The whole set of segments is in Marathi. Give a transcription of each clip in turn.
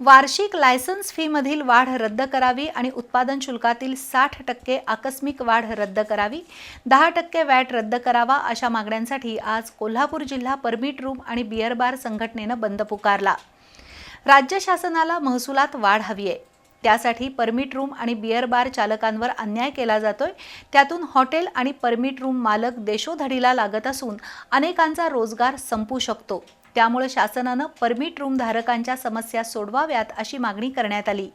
वार्षिक लायसन्स फीमधील वाढ रद्द करावी आणि उत्पादन शुल्कातील साठ टक्के आकस्मिक वाढ रद्द करावी दहा टक्के वॅट रद्द करावा अशा मागण्यांसाठी आज कोल्हापूर जिल्हा परमिट रूम आणि बिअर बार संघटनेनं बंद पुकारला. राज्य शासनाला महसुलात वाढ हवी आहे त्यासाठी परमिट रूम आणि बिअर बार चालकांवर अन्याय केला जातोय. त्यातून हॉटेल आणि परमिट रूम मालक देशोधडीला लागत असून अनेकांचा रोजगार संपू शकतो. त्यामुळे शासनानं परमिट रूम धारकांच्या समस्या सोडवाव्यात अशी मागणी करण्यात आली.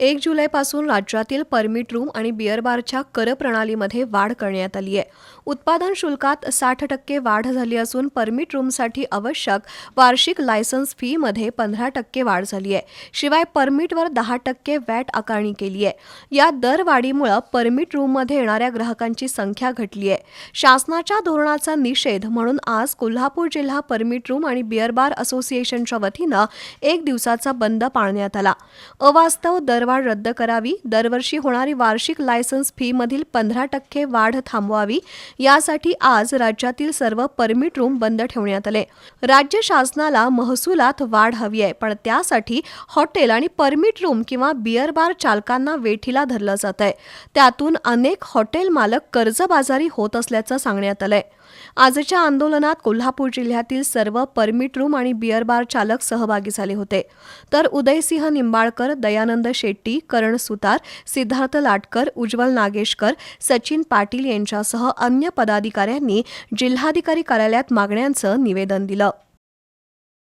एक जुलैपासून राज्यातील परमिट रूम आणि बिअर बारच्या कर प्रणालीमध्ये वाढ करण्यात आली आहे. उत्पादन शुल्कात साठ टक्के वाढ झाली असून परमिट रूमसाठी आवश्यक वार्षिक लायसन्स फीमध्ये पंधरा टक्के वाढ झाली आहे. शिवाय परमिटवर दहा टक्के वॅट आकारणी केली आहे. या दरवाढीमुळे परमिट रूममध्ये येणाऱ्या ग्राहकांची संख्या घटली आहे. शासनाच्या धोरणाचा निषेध म्हणून आज कोल्हापूर जिल्हा परमिट रूम आणि बिअर बार असोसिएशनच्या वतीनं एक दिवसाचा बंद पाळण्यात आला. अवास्तव दर दरवाढ रद्द करावी. दरवर्षी होणारी वार्षिक लायसन्स फीमधील पंधरा टक्के वाढ थांबवावी. यासाठी आज राज्यातील सर्व परमिट रूम बंद ठेवण्यात आले. राज्य शासनाला महसुलात वाढ हवी आहे पण त्यासाठी हॉटेल आणि परमिट रूम किंवा बिअर बार चालकांना वेठीला धरलं जात आहे. त्यातून अनेक हॉटेल मालक कर्जबाजारी होत असल्याचं सांगण्यात आलंय. आजच्या आंदोलनात कोल्हापूर जिल्ह्यातील सर्व परमिट रूम आणि बिअर बार चालक सहभागी झाले होते. तर उदयसिंह निंबाळकर दयानंद शेट्टी करण सुतार सिद्धार्थ लाटकर उज्ज्वल नागेशकर सचिन पाटील यांच्यासह अन्य पदाधिकाऱ्यांनी जिल्हाधिकारी कार्यालयात मागण्यांचं निवेदन दिलं.